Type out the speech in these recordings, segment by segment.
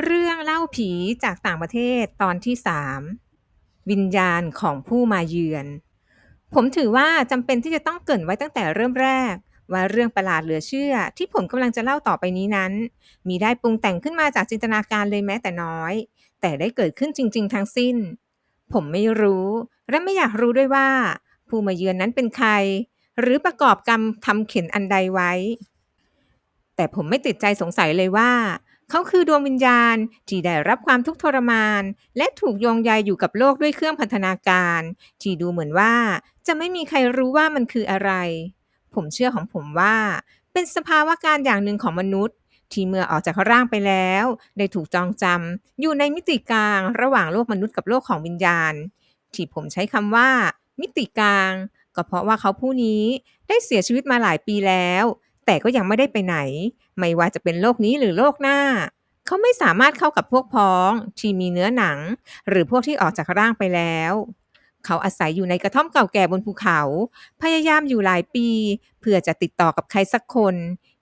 เรื่องเล่าผีจากต่างประเทศตอนที่3วิญญาณของผู้มาเยือน ผมถือว่าจำเป็นที่จะต้องเกริ่นไว้ตั้งแต่เริ่มแรก ว่าเรื่องประหลาดเหลือเชื่อ ที่ผมกำลังจะเล่าต่อไปนี้นั้น มีได้ปรุงแต่งขึ้นมาจากจินตนาการเลยแม้แต่น้อย แต่ได้เกิดขึ้นจริง ๆ ทั้งสิ้น ผมไม่รู้และไม่อยากรู้ด้วยว่า ผู้มาเยือนนั้นเป็นใคร หรือประกอบกรรมทำเข็นอันใดไว้ แต่ผมไม่ติดใจสงสัยเลยว่า เขาคือดวงวิญญาณที่ได้รับความทุกข์ทรมาน และถูกโยงใยอยู่กับโลกด้วยเครื่องพันธนาการ ที่ดูเหมือนว่า จะไม่มีใครรู้ว่ามันคืออะไร ผมเชื่อของผมว่า เป็นสภาวะการอย่างหนึ่งของมนุษย์ ที่เมื่อออกจากร่างไปแล้ว ได้ถูกจองจำอยู่ในมิติกลางระหว่างโลกมนุษย์กับโลกของวิญญาณ ที่ผมใช้คำว่า มิติกลาง ก็เพราะว่าเขาผู้นี้ได้เสียชีวิตมาหลายปีแล้ว แต่ก็ยังไม่ได้ไปไหน ไม่ว่าจะเป็นโลกนี้หรือโลกหน้า เขาไม่สามารถเข้ากับพวกพ้องที่มีเนื้อหนัง หรือพวกที่ออกจากร่างไปแล้ว เขาอาศัยอยู่ในกระท่อมเก่าแก่บนภูเขา พยายามอยู่หลายปี เพื่อจะติดต่อกับใครสักคน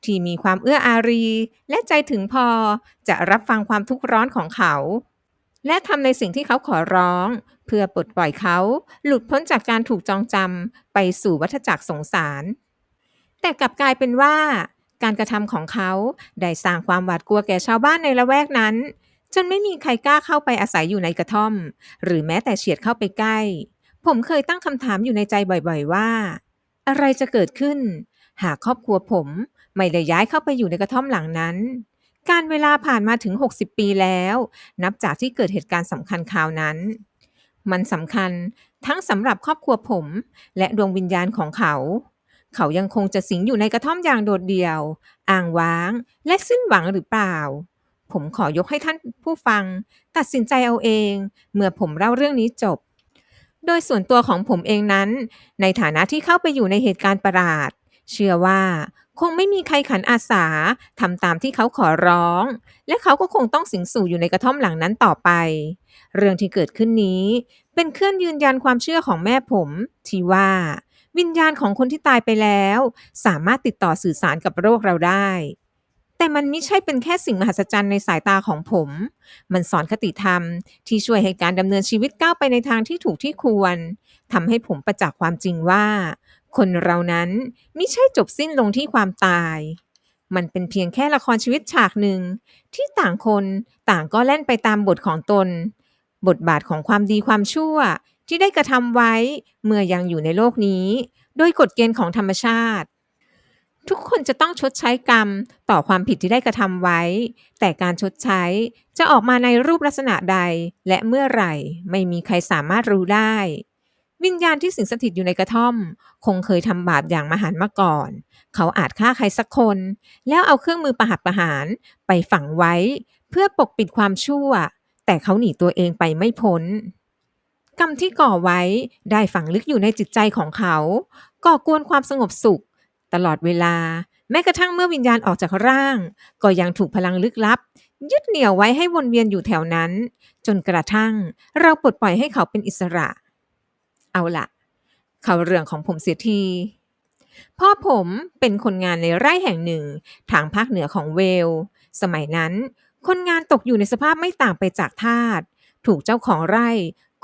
ที่มีความเอื้ออารี และใจถึงพอจะรับฟังความทุกข์ร้อนของเขา และทำในสิ่งที่เขาขอร้อง เพื่อปลดปล่อยเขา หลุดพ้นจากการถูกจองจำไปสู่วัฏจักรสงสาร แต่กลับกลายเป็นว่า การกระทำของเขาได้สร้างความหวาดกลัวแก่ชาวบ้านในละแวกนั้น จนไม่มีใครกล้าเข้าไปอาศัยอยู่ในกระท่อม หรือแม้แต่เฉียดเข้าไปใกล้ ผมเคยตั้งคำถามอยู่ในใจบ่อยๆว่า อะไรจะเกิดขึ้น หากครอบครัวผมไม่ได้ย้ายเข้าไปอยู่ในกระท่อมหลังนั้น การเวลาผ่านมาถึง 60 ปีแล้ว นับจากที่เกิดเหตุการณ์สำคัญคราวนั้น มันสำคัญทั้งสำหรับครอบครัวผม และดวงวิญญาณของเขา เขายังคงจะสิงอยู่ในกระท่อมอย่างโดดเดี่ยว อ่างว้าง และสิ้นหวังหรือเปล่า ผมขอยกให้ท่านผู้ฟัง ตัดสินใจเอาเอง เมื่อผมเล่าเรื่องนี้จบ โดยส่วนตัวของผมเองนั้น ในฐานะที่เข้าไปอยู่ในเหตุการณ์ประหลาด เชื่อว่าคงไม่มีใครขันอาสาทำตามที่เขาขอร้อง และเขาก็คงต้องสิงสู่อยู่ในกระท่อมหลังนั้นต่อไป เรื่องที่เกิดขึ้นนี้เป็นเครื่องยืนยันความเชื่อของแม่ผม ที่ว่า วิญญาณของคนที่ตายไปแล้ว สามารถติดต่อสื่อสารกับโรคเราได้ แต่มันไม่ใช่เป็นแค่สิ่งมหัศจรรย์ในสายตาของผม มันสอนคติธรรมที่ช่วยให้การดำเนินชีวิตก้าวไปในทางที่ถูกที่ควรทำให้ผมประจักษ์ความจริงว่า คนเรานั้นไม่ใช่จบสิ้นลงที่ความตายมันเป็นเพียงแค่ละครชีวิตฉากหนึ่ง ที่ต่างคนต่างก็เล่นไปตามบทของตน บทบาทของความดีความชั่ว ที่ได้กระทำไว้เมื่อยังอยู่ในโลกนี้ โดยกฎเกณฑ์ของธรรมชาติ ทุกคนจะต้องชดใช้กรรมต่อความผิดที่ได้กระทำไว้ แต่การชดใช้จะออกมาในรูปลักษณะใด และเมื่อไหร่ไม่มีใครสามารถรู้ได้ วิญญาณที่สิงสถิตอยู่ในกระท่อม คงเคยทำบาปอย่างมหันต์มาก่อน เขาอาจฆ่าใครสักคน แล้วเอาเครื่องมือประหัตประหารไปฝังไว้ เพื่อปกปิดความชั่ว แต่เขาหนีตัวเองไปไม่พ้น กรรมที่ก่อไว้ได้ฝังลึกอยู่ในจิตใจของเขา ก่อกวนความสงบสุข ตลอดเวลา แม้กระทั่งเมื่อวิญญาณออกจากร่าง ก็ยังถูกพลังลึกลับ ยึดเหนี่ยวไว้ให้วนเวียนอยู่แถวนั้น จนกระทั่ง เราปลดปล่อยให้เขาเป็นอิสระ เอาละเขาเรื่องของผมเสียทีพ่อผมเป็นคนงานในไร่แห่งหนึ่ง ทางภาคเหนือของเวล สมัยนั้น คนงานตกอยู่ในสภาพไม่ต่างไปจากทาส ถูกเจ้าของไร่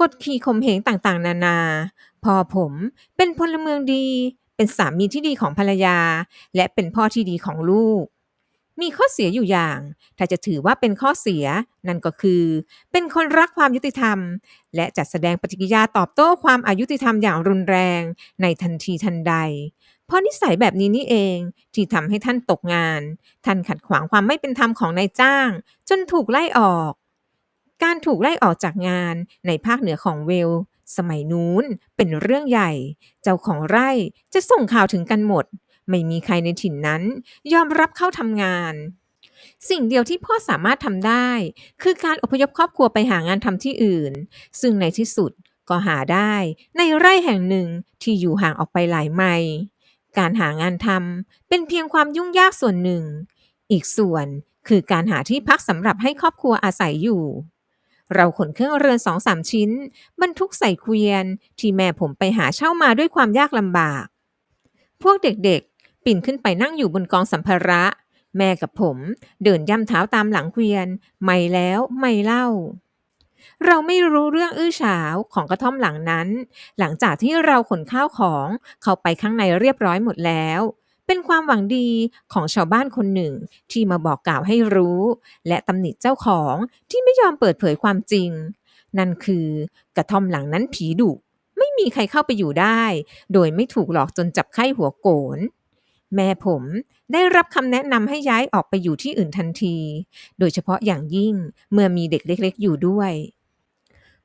กดขี่ข่มเหงต่างๆ นานา พ่อผมเป็นพลเมืองดี เป็นสามีที่ดีของภรรยา และเป็นพ่อที่ดีของลูก มีข้อเสียอยู่อย่าง ถ้าจะถือว่าเป็นข้อเสีย นั่นก็คือ เป็นคนรักความยุติธรรม และจัดแสดงปฏิกิริยาตอบโต้ความอายุติธรรมอย่างรุนแรงในทันทีทันใดเพราะนิสัยแบบนี้นี่เองที่ทำให้ท่านตกงาน ท่านขัดขวางความไม่เป็นธรรมของนายจ้าง จนถูกไล่ออก การถูกไล่ออกจากงานในภาคเหนือของเวล สมัยนู้นเป็นเรื่องใหญ่ เจ้าของไร่จะส่งข่าวถึงกันหมด ไม่มีใครในถิ่นนั้น ยอมรับเข้าทำงาน สิ่งเดียวที่พ่อสามารถทำได้ คือการอพยพครอบครัวไปหางานทำที่อื่น ซึ่งในที่สุดก็หาได้ในไร่แห่งหนึ่งที่อยู่ห่างออกไปหลายไมล์การหางานทำเป็นเพียงความยุ่งยากส่วนหนึ่ง อีกส่วนคือการหาที่พักสำหรับให้ครอบครัวอาศัยอยู่ เราขนเครื่องเรือนสองสามชิ้น บรรทุกใส่เกวียน ที่แม่ผมไปหาเช่ามาด้วยความยากลำบาก พวกเด็กๆ ปีนขึ้นไปนั่งอยู่บนกองสัมภาระ แม่กับผมเดินย่ำเท้าตามหลังเกวียน ไม่แล้วไม่เล่า เราไม่รู้เรื่องอื้อฉาวของกระท่อมหลังนั้น หลังจากที่เราขนข้าวของเข้าไปข้างในเรียบร้อยหมดแล้ว เป็นความหวังดีของชาวบ้านคนหนึ่ง ที่มาบอกกล่าวให้รู้ และตำหนิเจ้าของที่ไม่ยอมเปิดเผยความจริง นั่นคือกระท่อมหลังนั้นผีดุไม่มีใครเข้าไปอยู่ได้ โดยไม่ถูกหลอกจนจับไข้หัวโกนแม่ผมได้รับคำแนะนำให้ย้ายออกไปอยู่ที่อื่นทันที โดยเฉพาะอย่างยิ่งเมื่อมีเด็กเล็ก ๆ อยู่ด้วย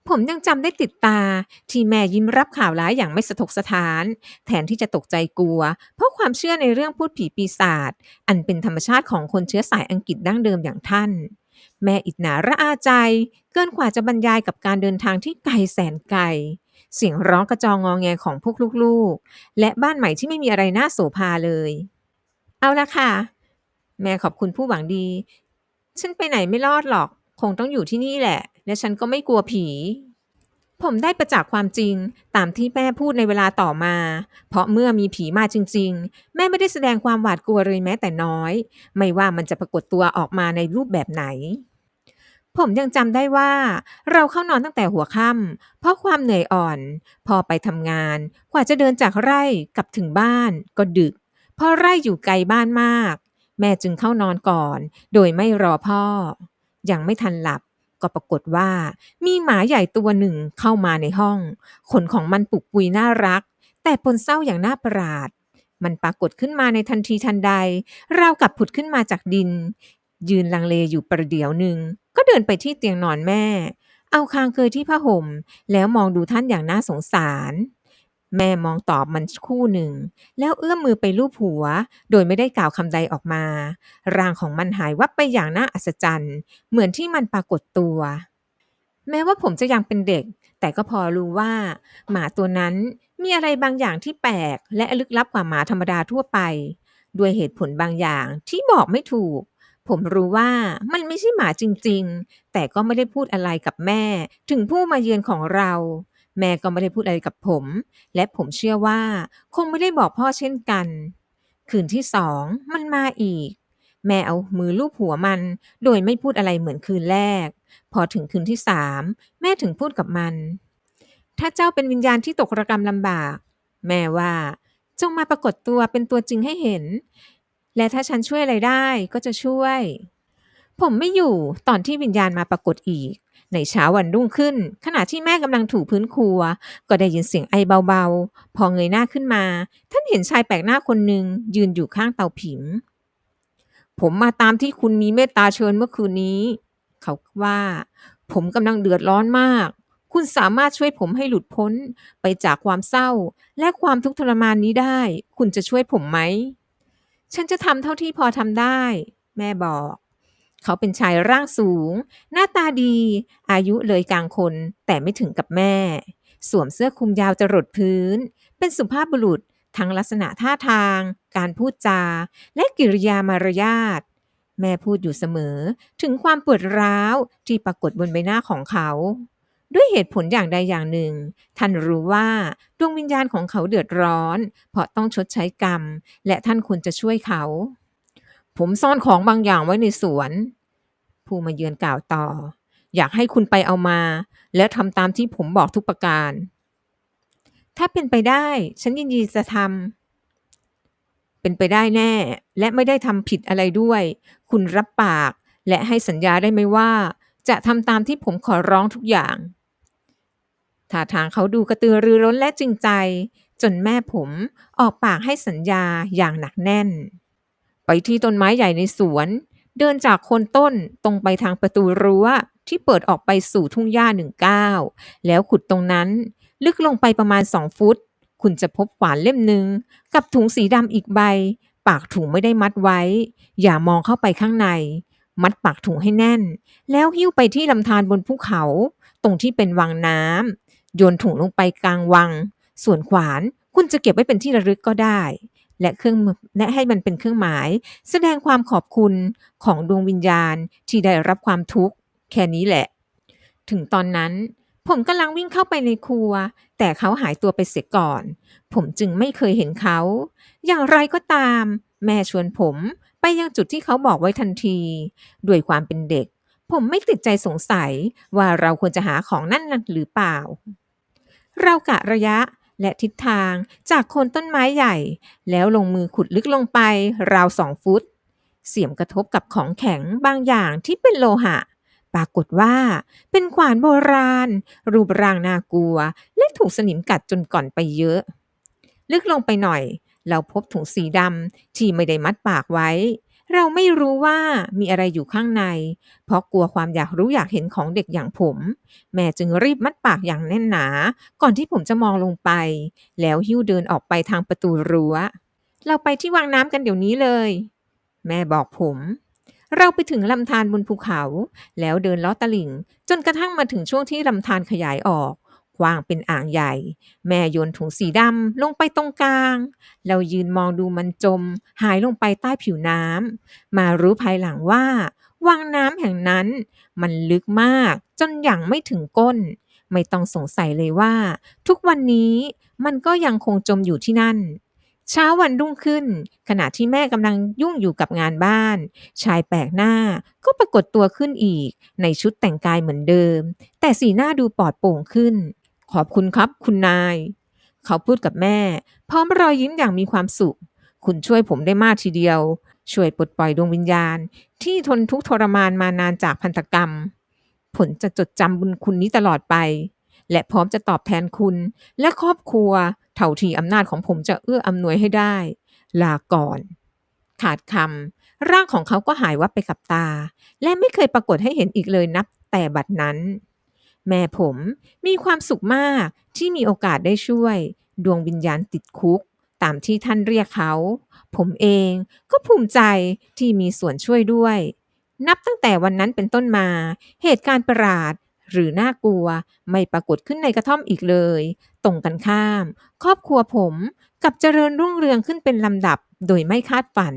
ผมยังจำได้ติดตา ที่แม่ยิ้มรับข่าวร้ายอย่างไม่สะทกสะท้าน แทนที่จะตกใจกลัว เพราะความเชื่อในเรื่องพูดผีปีศาจอันเป็นธรรมชาติของคนเชื้อสายอังกฤษดั้งเดิมอย่างท่าน แม่อิจนาระอาใจ เกินกว่าจะบรรยายกับการเดินทางที่ไกลแสนไกล เสียงร้องกระจองงอแงของพวกลูกๆ และบ้านใหม่ที่ไม่มีอะไรน่าโสภาเลย เอาละค่ะ แม่ขอบคุณผู้หวังดี ฉันไปไหนไม่รอดหรอก คงต้องอยู่ที่นี่แหละ และฉันก็ไม่กลัวผี ผมได้ประจักษ์ความจริงตามที่แม่พูดในเวลาต่อมา เพราะเมื่อมีผีมาจริง ๆ แม่ไม่ได้แสดงความหวาดกลัวเลยแม้แต่น้อย ไม่ว่ามันจะปรากฏตัวออกมาในรูปแบบไหนผมยังจำได้ว่าเราเข้านอนตั้งแต่หัวค่ำเพราะความเหนื่อยอ่อน พอไปทำงาน กว่าจะเดินจากไร่กลับถึงบ้านก็ดึก เพราะไร่อยู่ไกลบ้านมาก แม่จึงเข้านอนก่อน โดยไม่รอพ่อ ยังไม่ทันหลับ ก็ปรากฏว่า มีหมาใหญ่ตัวหนึ่งเข้ามาในห้อง ขนของมันปุกปุยน่ารัก แต่ปนเศร้าอย่างน่าประหลาด มันปรากฏขึ้นมาในทันทีทันใด ราวกับผุดขึ้นมาจากดิน ยืนลังเลอยู่ประเดี๋ยวหนึ่ง ก็เดินไปที่เตียงนอนแม่ เอาคางเคยที่ผ้าห่ม แล้วมองดูท่านอย่างน่าสงสาร แม่มองตอบมันคู่หนึ่ง แล้วเอื้อมมือไปลูบหัว โดยไม่ได้กล่าวคำใดออกมา ร่างของมันหายวับไปอย่างน่าอัศจรรย์ เหมือนที่มันปรากฏตัว แม้ว่าผมจะยังเป็นเด็ก แต่ก็พอรู้ว่า หมาตัวนั้นมีอะไรบางอย่างที่แปลก และลึกลับกว่าหมาธรรมดาทั่วไป ด้วยเหตุผลบางอย่างที่บอกไม่ถูก ผมรู้ว่ามันไม่ใช่หมาจริง ๆ แต่ก็ไม่ได้พูดอะไรกับแม่ ถึงผู้มาเยือนของเรา แม่ก็ไม่ได้พูดอะไรกับผม และผมเชื่อว่า คงไม่ได้บอกพ่อเช่นกัน คืนที่สองมันมาอีก แม่เอามือลูบหัวมัน โดยไม่พูดอะไรเหมือนคืนแรก พอถึงคืนที่สามแม่ถึงพูดกับมัน ถ้าเจ้าเป็นวิญญาณที่ตกระกรรมลำบาก แม่ว่าจงมาปรากฏตัวเป็นตัวจริงให้เห็น และถ้าฉันช่วยอะไรได้ก็จะช่วย ผมไม่อยู่ตอนที่วิญญาณมาปรากฏอีก ในเช้าวันรุ่งขึ้น ขณะที่แม่กำลังถูพื้นครัว ก็ได้ยินเสียงไอเบาๆ พอเงยหน้าขึ้นมา ท่านเห็นชายแปลกหน้าคนหนึ่งยืนอยู่ข้างเตาผิง ผมมาตามที่คุณมีเมตตาเชิญเมื่อคืนนี้ เขาว่า ผมกำลังเดือดร้อนมาก คุณสามารถช่วยผมให้หลุดพ้นไปจากความเศร้า และความทุกข์ทรมานนี้ได้ คุณจะช่วยผมไหม ฉันจะทำเท่าที่พอทำได้ แม่บอก เขาเป็นชายร่างสูง หน้าตาดี อายุเลยกลางคน แต่ไม่ถึงกับแม่ สวมเสื้อคลุมยาวจรดพื้น เป็นสุภาพบุรุษ ทั้งลักษณะท่าทาง การพูดจา และกิริยามารยาทแม่พูดอยู่เสมอ ถึงความปวดร้าวที่ปรากฏบนใบหน้าของเขา ด้วยเหตุผลอย่างใดอย่างหนึ่ง ท่านรู้ว่าดวงวิญญาณของเขาเดือดร้อน เพราะต้องชดใช้กรรม และท่านควรจะช่วยเขา ผมซ่อนของบางอย่างไว้ในสวน ผู้มาเยือนกล่าวต่อ อยากให้คุณไปเอามา และทำตามที่ผมบอกทุกประการ ถ้าเป็นไปได้ ฉันยินดีจะทำเป็นไปได้แน่ และไม่ได้ทำผิดอะไรด้วย คุณรับปาก และให้สัญญาได้ไหมว่า จะทำตามที่ผมขอร้องทุกอย่างท่าทางเขาดูกระตือรือร้นและจริงใจ จนแม่ผมออกปากให้สัญญาอย่างหนักแน่น ไปที่ต้นไม้ใหญ่ในสวน เดินจากโคนต้นตรงไปทางประตูรั้วที่เปิดออกไปสู่ทุ่งหญ้าหนึ่งก้าวแล้วขุดตรงนั้น ลึกลงไปประมาณสองฟุต คุณจะพบขวานเล่มหนึ่งกับถุงสีดำอีกใบ ปากถุงไม่ได้มัดไว้ อย่ามองเข้าไปข้างใน มัดปากถุงให้แน่น แล้วหิ้วไปที่ลำธารบนภูเขา ตรงที่เป็นวังน้ำโยนถุงลงไปกลางวัง ส่วนขวานคุณจะเก็บไว้เป็นที่ระลึกก็ได้ และเครื่องและให้มันเป็นเครื่องหมาย แสดงความขอบคุณของดวงวิญญาณที่ได้รับความทุกข์แค่นี้แหละ ถึงตอนนั้น ผมกำลังวิ่งเข้าไปในครัว แต่เขาหายตัวไปเสียก่อน ผมจึงไม่เคยเห็นเขา อย่างไรก็ตาม แม่ชวนผมไปยังจุดที่เขาบอกไว้ทันที ด้วยความเป็นเด็ก ผมไม่ติดใจสงสัยว่าเราควรจะหาของนั่นหรือเปล่า เรากะระยะ และทิศทางจากโคนต้นไม้ใหญ่ แล้วลงมือขุดลึกลงไปราวสองฟุต เสียมกระทบกับของแข็งบางอย่างที่เป็นโลหะ ปรากฏว่า เป็นขวานโบราณ รูปร่างน่ากลัว และถูกสนิมกัดจนก่อนไปเยอะ ลึกลงไปหน่อย เราพบถุงสีดำที่ไม่ได้มัดปากไว้ เราไม่รู้ว่ามีอะไรอยู่ข้างใน เพราะกลัวความอยากรู้อยากเห็นของเด็กอย่างผม แม่จึงรีบมัดปากอย่างแน่นหนา ก่อนที่ผมจะมองลงไป แล้วหิ้วเดินออกไปทางประตูรั้ว เราไปที่วังน้ำกันเดี๋ยวนี้เลย แม่บอกผม เราไปถึงลำธารบนภูเขา แล้วเดินล้อตลิ่ง จนกระทั่งมาถึงช่วงที่ลำธารขยายออก กว้างเป็นอ่างใหญ่ แม่โยนถุงสีดำลงไปตรงกลาง เรายืนมองดูมันจม หายลงไปใต้ผิวน้ำมารู้ภายหลังว่าวังน้ำแห่งนั้น มันลึกมากจนอย่างไม่ถึงก้น ไม่ต้องสงสัยเลยว่า ทุกวันนี้มันก็ยังคงจมอยู่ที่นั่น เช้าวันรุ่งขึ้น ขณะที่แม่กำลังยุ่งอยู่กับงานบ้าน ชายแปลกหน้าก็ปรากฏตัวขึ้นอีก ในชุดแต่งกายเหมือนเดิม แต่สีหน้าดูปลอดโปร่งขึ้น ขอบคุณครับ คุณนาย เขาพูดกับแม่ พร้อมรอยยิ้มอย่างมีความสุข คุณช่วยผมได้มากทีเดียว ช่วยปลดปล่อยดวงวิญญาณ ที่ทนทุกข์ทรมานมานานจากพันธกรรม ผลจะจดจำบุญคุณนี้ตลอดไป และพร้อมจะตอบแทนคุณและครอบครัว เท่าที่อำนาจของผมจะเอื้ออำนวยให้ได้ ลาก่อน ขาดคำร่างของเขาก็หายวับไปกับตา และไม่เคยปรากฏให้เห็นอีกเลยนับแต่บัดนั้น แม่ผมมีความสุขมากที่มีโอกาสได้ช่วย ดวงวิญญาณติดคุก ตามที่ท่านเรียกเขา ผมเองก็ภูมิใจที่มีส่วนช่วยด้วย นับตั้งแต่วันนั้นเป็นต้นมา เหตุการณ์ประหลาดหรือน่ากลัวไม่ปรากฏขึ้นในกระท่อมอีกเลย ตรงกันข้าม ครอบครัวผมกับเจริญรุ่งเรืองขึ้นเป็นลำดับโดยไม่คาดฝัน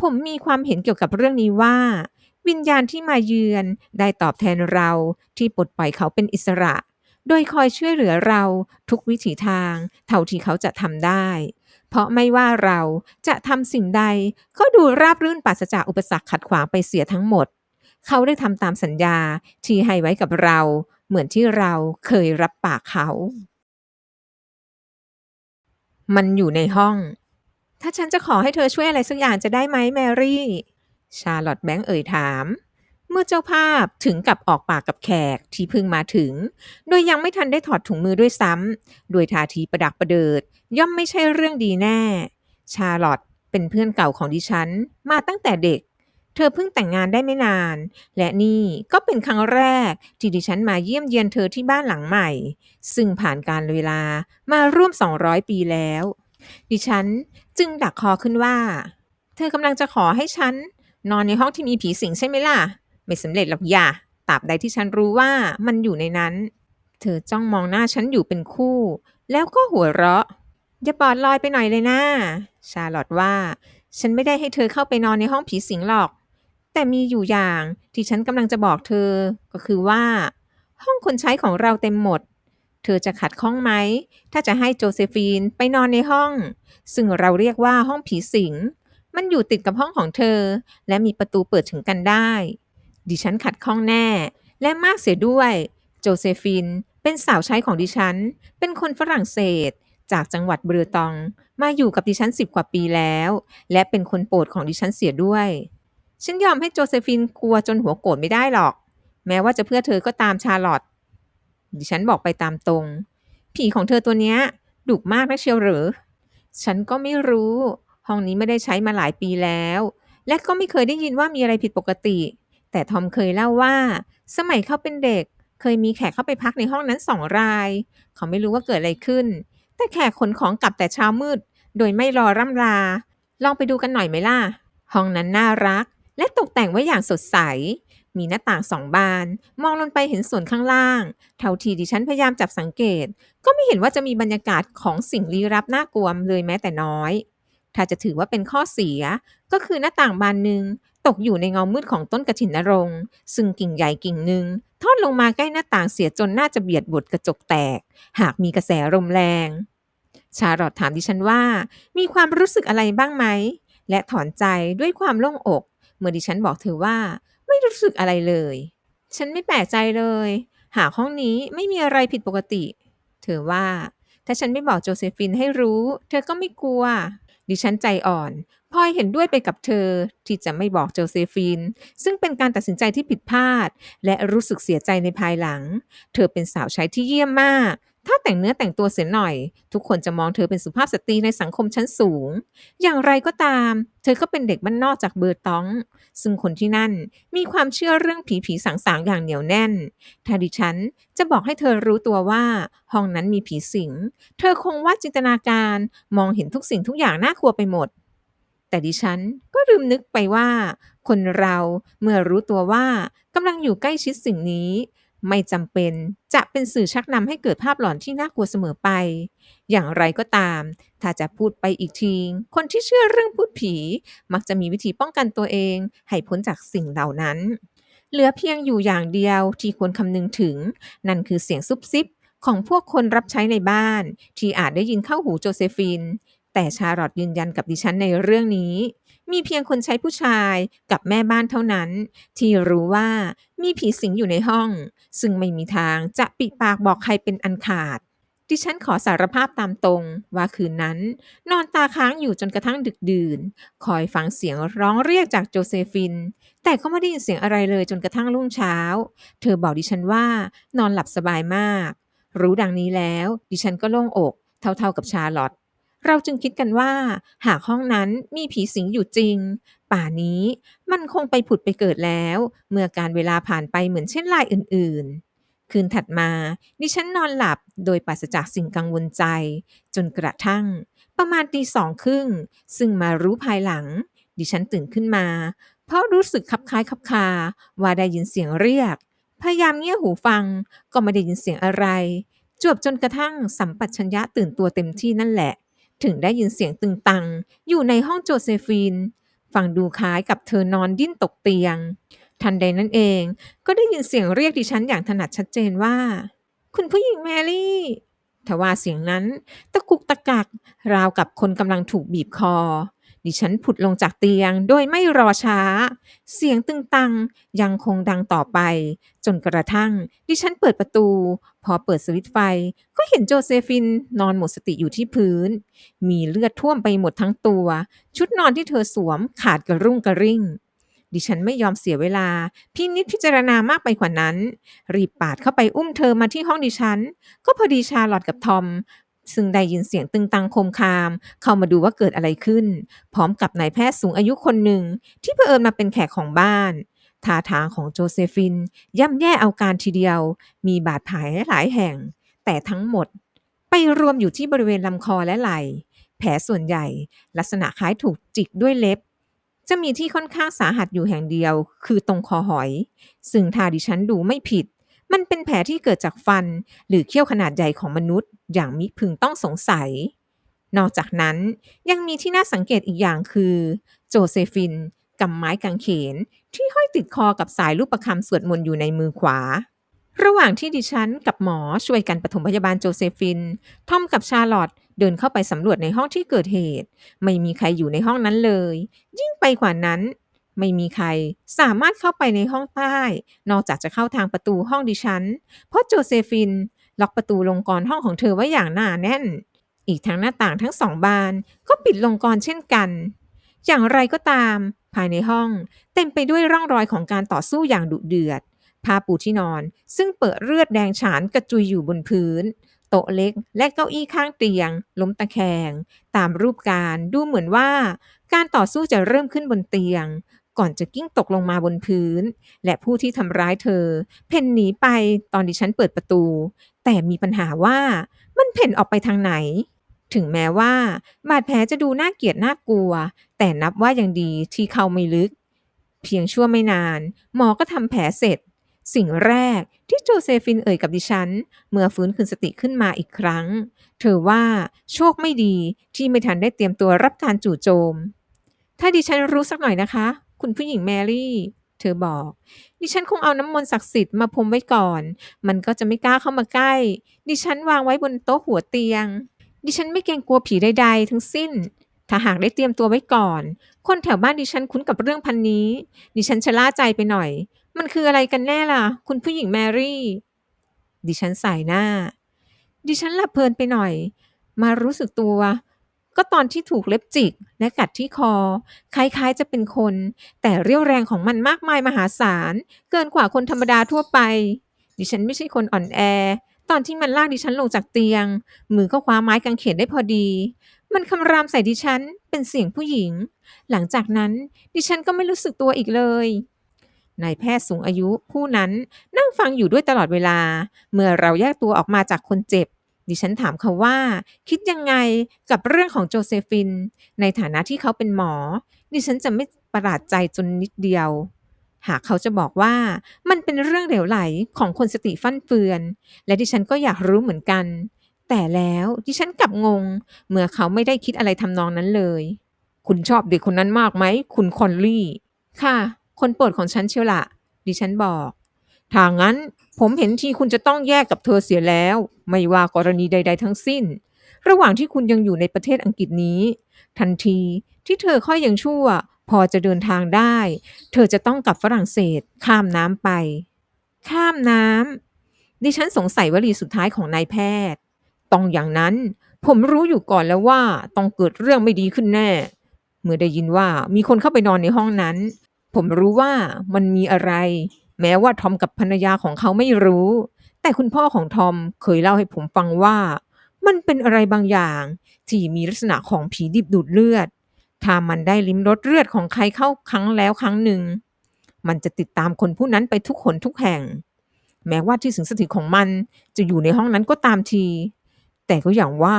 ผมมีความเห็นเกี่ยวกับเรื่องนี้ว่า วิญญาณที่มาเยือนได้ตอบแทนเราที่ปลดปล่อยเขาเป็นอิสระ โดยคอยช่วยเหลือเราทุกวิถีทาง เท่าที่เขาจะทำได้ เพราะไม่ว่าเราจะทำสิ่งใด ก็ดูราบรื่นปราศจากอุปสรรคขัดขวางไปเสียทั้งหมด เขาได้ทำตามสัญญาที่ให้ไว้กับเรา เหมือนที่เราเคยรับปากเขา มันอยู่ในห้อง ถ้าฉันจะขอให้เธอช่วยอะไรสักอย่างจะได้ไหมแมรี่ ชาร์ลอตแบงค์เอ่ยถาม เมื่อเจ้าภาพถึงกับออกปากกับแขกที่เพิ่งมาถึง โดยยังไม่ทันได้ถอดถุงมือด้วยซ้ำโดยท่าทีประดักประเดิด ย่อมไม่ใช่เรื่องดีแน่ ชาร์ลอตเป็นเพื่อนเก่าของดิฉัน มาตั้งแต่เด็ก เธอเพิ่งแต่งงานได้ไม่นาน และนี่ก็เป็นครั้งแรกที่ดิฉันมาเยี่ยมเยียนเธอที่บ้านหลังใหม่ ซึ่งผ่านการเวลามาร่วม 200 ปีแล้ว ดิฉันจึงดักคอขึ้นว่า เธอกำลังจะขอให้ฉัน นอนในห้องที่มีผีสิงใช่ไหมล่ะ ไม่สำเร็จหรอกอย่าตราบใดที่ฉันรู้ว่ามันอยู่ในนั้น เธอจ้องมองหน้าฉันอยู่เป็นคู่ แล้วก็หัวเราะ อย่าปอดลอยไปหน่อยเลยนะชาลอตว่า ฉันไม่ได้ให้เธอเข้าไปนอนในห้องผีสิงหรอก แต่มีอยู่อย่างที่ฉันกำลังจะบอกเธอ ก็คือว่า ห้องคนใช้ของเราเต็มหมด เธอจะขัดข้องไหม ถ้าจะให้โจเซฟีนไปนอนในห้อง ซึ่งเราเรียกว่าห้องผีสิง มันอยู่ติดกับห้องของเธอ และมีประตูเปิดถึงกันได้ ดิฉันขัดข้องแน่ และมากเสียด้วย โจเซฟิน เป็นสาวใช้ของดิฉัน เป็นคนฝรั่งเศส จากจังหวัดเบอร์ตอง มาอยู่กับดิฉันสิบกว่าปีแล้ว และเป็นคนโปรดของดิฉันเสียด้วย ฉันยอมให้โจเซฟินกลัวจนหัวโกรธไม่ได้หรอก แม้ว่าจะเพื่อเธอก็ตามชาลอตดิฉันบอกไปตามตรง ผีของเธอตัวเนี้ยดุมากนะเชียวหรือ ฉันก็ไม่รู้ ห้องนี้ไม่ได้ใช้มาหลายปีแล้ว และก็ไม่เคยได้ยินว่ามีอะไรผิดปกติ แต่ทอมเคยเล่าว่า สมัยเขาเป็นเด็ก เคยมีแขกเข้าไปพักในห้องนั้นสองราย เขาไม่รู้ว่าเกิดอะไรขึ้น แต่แขกขนของกลับแต่เช้ามืด โดยไม่รอร่ำลา ลองไปดูกันหน่อยไหมล่ะ ห้องนั้นน่ารัก และตกแต่งไว้อย่างสดใส มีหน้าต่างสองบาน มองลงไปเห็นส่วนข้างล่าง เท่าที่ดิฉันพยายามจับสังเกต ก็ไม่เห็นว่าจะมีบรรยากาศของสิ่งลี้ลับน่ากลัวเลยแม้แต่น้อย ถ้าจะถือว่าเป็นข้อเสีย ก็คือหน้าต่างบานหนึ่งตกอยู่ในเงามืดของต้นกระถินนรงซึ่งกิ่งใหญ่กิ่งหนึ่งทอดลงมาใกล้หน้าต่างเสียจนน่าจะเบียดบดกระจกแตก หากมีกระแสลมแรง ชาร์ลอตถามดิฉันว่า มีความรู้สึกอะไรบ้างไหม และถอนใจด้วยความโล่งอก เมื่อดิฉันบอกเธอว่า ไม่รู้สึกอะไรเลย ฉันไม่แปลกใจเลย หากห้องนี้ไม่มีอะไรผิดปกติ เธอว่า ถ้าฉันไม่บอกโจเซฟินให้รู้ เธอก็ไม่กลัว ดิฉันใจอ่อนพลอยเห็นด้วยไปกับเธอที่จะไม่บอกโจเซฟินซึ่งเป็นการตัดสินใจที่ผิดพลาด และรู้สึกเสียใจในภายหลัง เธอเป็นสาวใช้ที่เยี่ยมมาก ถ้าแต่งเนื้อแต่งตัวเสียหน่อย ทุกคนจะมองเธอเป็นสุภาพสตรีในสังคมชั้นสูง อย่างไรก็ตาม เธอก็เป็นเด็กบ้านนอกจากเบอร์ตอง ซึ่งคนที่นั่นมีความเชื่อเรื่องผีผีสางๆอย่างเหนียวแน่น ถ้าดิฉันจะบอกให้เธอรู้ตัวว่า ห้องนั้นมีผีสิง เธอคงวาดจินตนาการมองเห็นทุกสิ่งทุกอย่างน่ากลัวไปหมด แต่ดิฉันก็ลืมนึกไปว่า คนเราเมื่อรู้ตัวว่ากำลังอยู่ใกล้ชิดสิ่งนี้ ไม่จำเป็นจะเป็นสื่อชักนำให้เกิดภาพหลอนที่น่ากลัวเสมอไป อย่างไรก็ตาม ถ้าจะพูดไปอีกที คนที่เชื่อเรื่องพูดผี มักจะมีวิธีป้องกันตัวเอง ให้พ้นจากสิ่งเหล่านั้น เหลือเพียงอยู่อย่างเดียวที่ควรคำนึงถึง นั่นคือเสียงซุบซิบของพวกคนรับใช้ในบ้าน ที่อาจได้ยินเข้าหูโจเซฟิน แต่ชาร์ลอตยืนยันกับดิฉันในเรื่องนี้ มีเพียงคนใช้ผู้ชายกับแม่บ้านเท่านั้น ที่รู้ว่ามีผีสิงอยู่ในห้อง ซึ่งไม่มีทางจะปิดปากบอกใครเป็นอันขาด ดิฉันขอสารภาพตามตรงว่าคืนนั้น นอนตาค้างอยู่จนกระทั่งดึกดื่น คอยฟังเสียงร้องเรียกจากโจเซฟิน แต่ก็ไม่ได้ยินเสียงอะไรเลยจนกระทั่งรุ่งเช้า เธอบอกดิฉันว่านอนหลับสบายมาก รู้ดังนี้แล้ว ดิฉันก็โล่งอก เท่าๆกับชาร์ลอต เราจึงคิดกันว่า หากห้องนั้นมีผีสิงอยู่จริง ป่านี้มันคงไปผุดไปเกิดแล้ว เมื่อการเวลาผ่านไปเหมือนเช่นลายอื่น ๆ คืนถัดมา ดิฉันนอนหลับโดยปราศจากสิ่งกังวลใจ จนกระทั่ง ประมาณตีสองครึ่ง ซึ่งมารู้ภายหลัง ดิฉันตื่นขึ้นมา เพราะรู้สึกคับคล้ายคับคาว่าได้ยินเสียงเรียก พยายามเงี่ยหูฟังก็ไม่ได้ยินเสียงอะไรจวบจนกระทั่งสัมปัชัญญะตื่นตัวเต็มที่นั่นแหละ ถึงได้ยินเสียงตึงตัง อยู่ในห้องโจเซฟีน ฟังดูคล้ายกับเธอนอนดิ้นตกเตียง ทันใดนั้นเอง ก็ได้ยินเสียงเรียกดิฉันอย่างถนัดชัดเจนว่า คุณผู้หญิงแมรี่ทว่าเสียงนั้น ตะกุกตะกัก ราวกับคนกำลังถูกบีบคอ ดิฉันผุดลงจากเตียงโดยไม่รอช้า เสียงตึงตังยังคงดังต่อไป จนกระทั่ง ดิฉันเปิดประตู พอเปิดสวิตไฟ ก็เห็นโจเซฟินนอนหมดสติอยู่ที่พื้น มีเลือดท่วมไปหมดทั้งตัว ชุดนอนที่เธอสวมขาดกระรุ่งกระริ่ง ดิฉันไม่ยอมเสียเวลาพินิจพิจารณามากไปกว่านั้น รีบปาดเข้าไปอุ้มเธอมาที่ห้องดิฉัน ก็พอดีชาลอตกับทอมซึ่งได้ยินเสียงตึงตังคมคาม เข้ามาดูว่าเกิดอะไรขึ้น พร้อมกับนายแพทย์สูงอายุคนหนึ่งที่เผอิญมาเป็นแขกของบ้าน ท่าทางของโจเซฟิน ย่ำแย่เอาการทีเดียว มีบาดแผลหลายแห่ง แต่ทั้งหมด ไปรวมอยู่ที่บริเวณลำคอและไหล่ แผลส่วนใหญ่ ลักษณะคล้ายถูกจิกด้วยเล็บ จะมีที่ค่อนข้างสาหัสอยู่แห่งเดียว คือตรงคอหอย ซึ่งถ้าดิฉันดูไม่ผิด มันเป็นแผลที่เกิดจากฟัน หรือเขี้ยวขนาดใหญ่ของมนุษย์ อย่างมิพึงต้องสงสัยนอกจากนั้นยังมีที่น่าสังเกตอีกอย่างคือ โจเซฟิน กำไม้กางเขน ที่ห้อยติดคอกับสายลูกประคำสวดมนต์อยู่ในมือขวา ระหว่างที่ดิฉันกับหมอช่วยกันปฐมพยาบาลโจเซฟิน ทอมกับชาลอตเดินเข้าไปสำรวจในห้องที่เกิดเหตุ ไม่มีใครอยู่ในห้องนั้นเลย ยิ่งไปกว่านั้น ไม่มีใครสามารถเข้าไปในห้องใต้ นอกจากจะเข้าทางประตูห้องดิฉัน เพราะโจเซฟิน ล็อกประตูลงกรห้องของเธอไว้อย่างหนาแน่น อีกทั้งหน้าต่างทั้งสองบานก็ปิดลงกรเช่นกัน อย่างไรก็ตาม ภายในห้อง เต็มไปด้วยร่องรอยของการต่อสู้อย่างดุเดือดผ้าปูที่นอน ซึ่งเปิดเลือดแดงฉานกระจุยอยู่บนพื้น โต๊ะเล็กและเก้าอี้ข้างเตียง ล้มตะแคง ตามรูปการดูเหมือนว่า การต่อสู้จะเริ่มขึ้นบนเตียง ก่อนจะกิ้งตกลงมาบนพื้น และผู้ที่ทำร้ายเธอ เพ่นหนีไปตอนดิฉันเปิดประตู แต่มีปัญหาว่ามันเพ่นออกไปทางไหน ถึงแม้ว่า บาดแผลจะดูน่าเกลียดน่ากลัว แต่นับว่ายังดีที่เข้าไม่ลึก เพียงชั่วไม่นาน หมอก็ทำแผลเสร็จ สิ่งแรกที่โจเซฟินเอ่ยกับดิฉัน เมื่อฟื้นคืนสติขึ้นมาอีกครั้ง เธอว่าโชคไม่ดีที่ไม่ทันได้เตรียมตัวรับการจู่โจม ถ้าดิฉันรู้สักหน่อยนะคะ คุณผู้หญิงแมรี่ เธอบอก ดิฉันคงเอาน้ำมนต์ศักดิ์สิทธิ์มาพรมไว้ก่อน มันก็จะไม่กล้าเข้ามาใกล้ ดิฉันวางไว้บนโต๊ะหัวเตียง ดิฉันไม่เกรงกลัวผีใดๆ ทั้งสิ้น ถ้าหากได้เตรียมตัวไว้ก่อน คนแถวบ้านดิฉันคุ้นกับเรื่องพันนี้ ดิฉันชะล่าใจไปหน่อย มันคืออะไรกันแน่ล่ะ คุณผู้หญิงแมรี่ ดิฉันสายหน้า ดิฉันหลับเพลินไปหน่อย มารู้สึกตัว ก็ตอนที่ถูกเล็บจิก และกัดที่คอ คล้ายๆจะเป็นคน แต่เรี่ยวแรงของมันมากมายมหาศาล เกินกว่าคนธรรมดาทั่วไป ดิฉันไม่ใช่คนอ่อนแอ ตอนที่มันลากดิฉันลงจากเตียง มือก็คว้าไม้กางเขนได้พอดี มันคำรามใส่ดิฉันเป็นเสียงผู้หญิง หลังจากนั้นดิฉันก็ไม่รู้สึกตัวอีกเลยนายแพทย์สูงอายุผู้นั้นนั่งฟังอยู่ด้วยตลอดเวลา เมื่อเราแยกตัวออกมาจากคนเจ็บ ดิฉันถามเขาว่า คิดยังไงกับเรื่องของโจเซฟิน ในฐานะที่เขาเป็นหมอ ดิฉันจะไม่ประหลาดใจจนนิดเดียว หากเขาจะบอกว่ามันเป็นเรื่องเหลวไหลของคนสติฟั่นเฟือน และดิฉันก็อยากรู้เหมือนกัน แต่แล้วดิฉันกลับงง เมื่อเขาไม่ได้คิดอะไรทำนองนั้นเลย คุณชอบเด็กคนนั้นมากไหม คุณคอนลี่ ค่ะ คนโปรดของฉันเชียวละดิฉันบอกถ้างั้นผมเห็นทีคุณจะต้องแยกกับเธอเสียแล้ว ไม่ว่ากรณีใด ๆ ทั้งสิ้น ระหว่างที่คุณยังอยู่ในประเทศอังกฤษนี้ ทันทีที่เธอค่อยยังชั่ว พอจะเดินทางได้ เธอจะต้องกลับฝรั่งเศส ข้ามน้ำไป ข้ามน้ำดิฉันสงสัยวลีสุดท้ายของนายแพทย์ ต้องอย่างนั้น ผมรู้อยู่ก่อนแล้วว่าต้องเกิดเรื่องไม่ดีขึ้นแน่ เมื่อได้ยินว่ามีคนเข้าไปนอนในห้องนั้น ผมรู้ว่ามันมีอะไร แม้ว่าทอมกับภรรยาของเขาไม่รู้ แต่คุณพ่อของทอมเคยเล่าให้ผมฟังว่า มันเป็นอะไรบางอย่าง ที่มีลักษณะของผีดิบดูดเลือด ถ้ามันได้ลิ้มรสเลือดของใครเข้าครั้งแล้วครั้งหนึ่ง มันจะติดตามคนผู้นั้นไปทุกหนทุกแห่ง แม้ว่าที่สิงสถิตของมันจะอยู่ในห้องนั้นก็ตามที แต่ก็อย่างว่า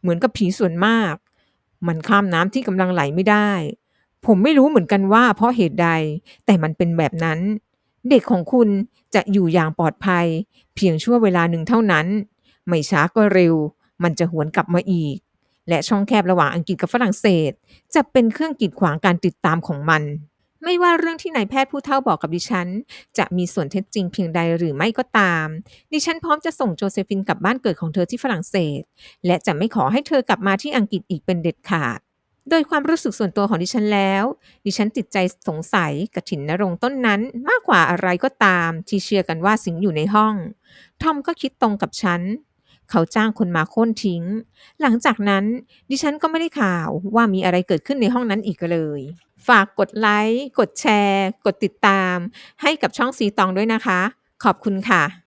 เหมือนกับผีส่วนมาก มันข้ามน้ำที่กำลังไหลไม่ได้ ผมไม่รู้เหมือนกันว่าเพราะเหตุใด แต่มันเป็นแบบนั้น เด็กของคุณจะอยู่อย่างปลอดภัย เพียงชั่วเวลาหนึ่งเท่านั้น ไม่ช้าก็เร็ว มันจะหวนกลับมาอีก และช่องแคบระหว่างอังกฤษกับฝรั่งเศส จะเป็นเครื่องกีดขวางการติดตามของมัน ไม่ว่าเรื่องที่นายแพทย์ผู้เฒ่าบอกกับดิฉัน จะมีส่วนเท็จจริงเพียงใดหรือไม่ก็ตาม ดิฉันพร้อมจะส่งโจเซฟินกลับบ้านเกิดของเธอที่ฝรั่งเศส และจะไม่ขอให้เธอกลับมาที่อังกฤษอีกเป็นเด็ดขาดโดยความรู้สึกส่วนตัวของดิฉันแล้ว ดิฉันติดใจสงสัยกระถินนรงต้นนั้นมากกว่าอะไรก็ตาม ที่เชื่อกันว่าสิงอยู่ในห้อง ทอมก็คิดตรงกับฉัน เขาจ้างคนมาโค่นทิ้ง หลังจากนั้น ดิฉันก็ไม่ได้ข่าวว่ามีอะไรเกิดขึ้นในห้องนั้นอีกเลย ฝากกดไลค์ กดแชร์ กดติดตาม ให้กับช่องสีตองด้วยนะคะ ขอบคุณค่ะ